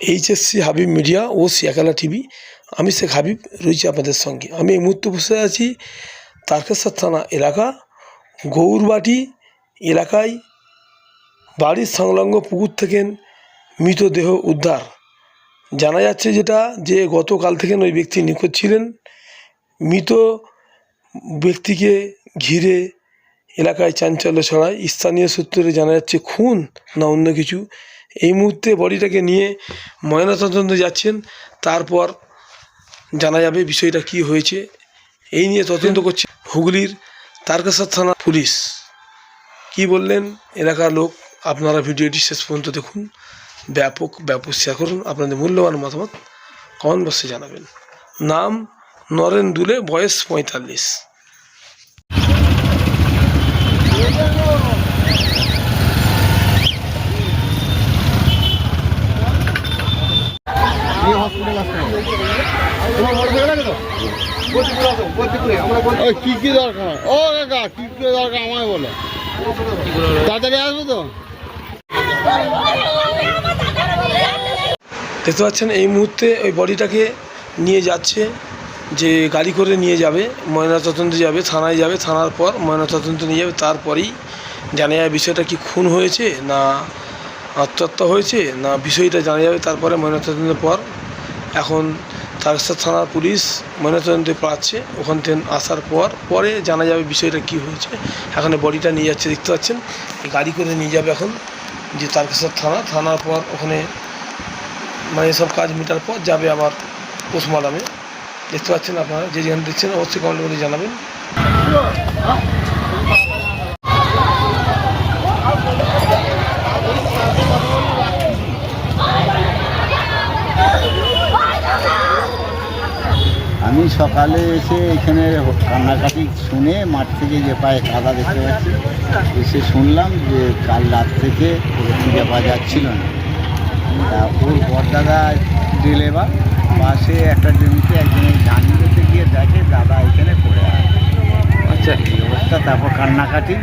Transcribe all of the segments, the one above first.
HSC Habib media ও সিয়াকালা TV আমি শেখ হাবিব রয়েছি আপনাদের সঙ্গে। আমি এই মুহূর্তে বসে আছি তারকেশ্বর থানা এলাকা, গৌরবাটি এলাকায় বাড়ির সংলগ্ন পুকুর থেকে মৃতদেহ উদ্ধার। জানা যাচ্ছে যেটা যে গতকাল থেকে ওই ব্যক্তি নিখোঁজ ছিলেন। মৃত ব্যক্তিকে ঘিরে এলাকায় চাঞ্চল্য ছড়ায়। স্থানীয় সূত্রে জানা যাচ্ছে, খুন না অন্য কিছু। এই মুহূর্তে বডিটাকে নিয়ে ময়নাতদন্ত যাচ্ছেন। তারপর জানা যাবে বিষয়টা কি হয়েছে। এই নিয়ে তদন্ত করছে হুগলির তারকেশ্বর থানা পুলিশ। কি বললেন এলাকার লোক? আপনারা ভিডিওটি শেষ পর্যন্ত দেখুন। ব্যাপক ব্যাপক শেয়ার করুন। আপনাদের মূল্যবান মতামত কমেন্ট বক্সে জানাবেন। নাম নরেন দুলে, বয়স পঁয়তাল্লিশ। কি কি দরকার? ও, কাকা, কি কি দরকার আমায় বলো। তাড়াতাড়ি আসবে তো? দেখতে পাচ্ছেন, এই মুহূর্তে ওই বডিটাকে নিয়ে যাচ্ছে, যে গাড়ি করে নিয়ে যাবে, ময়নাতদন্তে যাবে, থানায় যাবে, থানার পর ময়নাতদন্ত নিয়ে যাবে, তারপরেই জানা যাবে বিষয়টা কি খুন হয়েছে, না আত্মহত্যা হয়েছে, না বিষয়টা জানা যাবে, তারপরে ময়নাতদন্তের পর এখন তারকেশ্বর থানার পুলিশ ময়নাতদন্তে পাচ্ছে। ওখান থেকে আসার পর, পরে জানা যাবে বিষয়টা কি হয়েছে। এখানে বডিটা নিয়ে যাচ্ছে, দেখতে পাচ্ছেন? গাড়ি করে নিয়ে যাবে এখন, যে তারকেশ্বর থানা। থানার পর ওখানে মানে সব কাজ মেটার পর যাবে আবার পোস্টমর্টমে। দেখতে পাচ্ছেন আপনারা, যে যেখানে দেখছেন, অবশ্যই কমেন্ট করে জানাবেন। আমি সকালে এসে এখানে কান্নাকাটি শুনে মাঠ থেকে যে পায়ে কাদা দেখতে পাচ্ছি এসে শুনলাম যে কাল রাত থেকে খুঁজে পাওয়া যাচ্ছিল না। তা ওর বরদাদা ডেলেবার পাশে একটা জমিতে একজন ধান নিতে গিয়ে দেখে দাদা এখানে পড়ে আছে। আচ্ছা। এই অবস্থা তারপর কান্নাকাটি।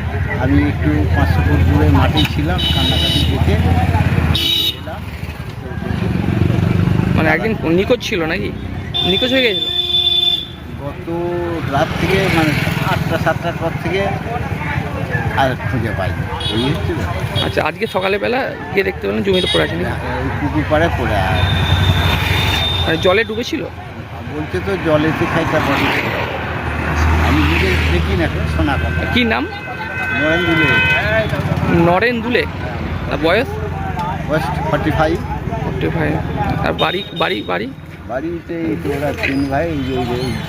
আমি একটু পাঁচশো ফুট দূরে মাঠেই ছিলাম কান্নাকাটি দেখে মানে একদিন নিখোঁজ ছিল নাকি? নিখোঁজ হয়ে গেছিল? গত রাত থেকে মানে আটটা সাতটার পর থেকে আর খুঁজে পাইনি। এই হচ্ছে আচ্ছা আজকে সকালে বেলা গিয়ে দেখতে পেলেন জমিতে পড়ে আছে পুকুর পাড়ে পড়ে আছে। মানে জলে ডুবেছিল? বলছে তো জলেতে খাইটা পড়ে আমি নিজে দেখি না শোনা কথা। কী নাম? নরেন দিলে। নরেন দুলে? আর বয়স? ওয়েস্ট ফর্টি ফাইভ ফোর্টি ফাইভ আর বাড়ি বাড়ি বাড়ি? বাড়িতে ওরা তিন ভাই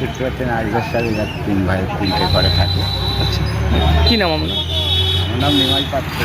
দেখতে পাচ্ছেন সাথে এরা তিন ভাই তিনটে ঘরে থাকে। আচ্ছা। কি নাম আপনার? আমার নাম নিমাই পাত্র।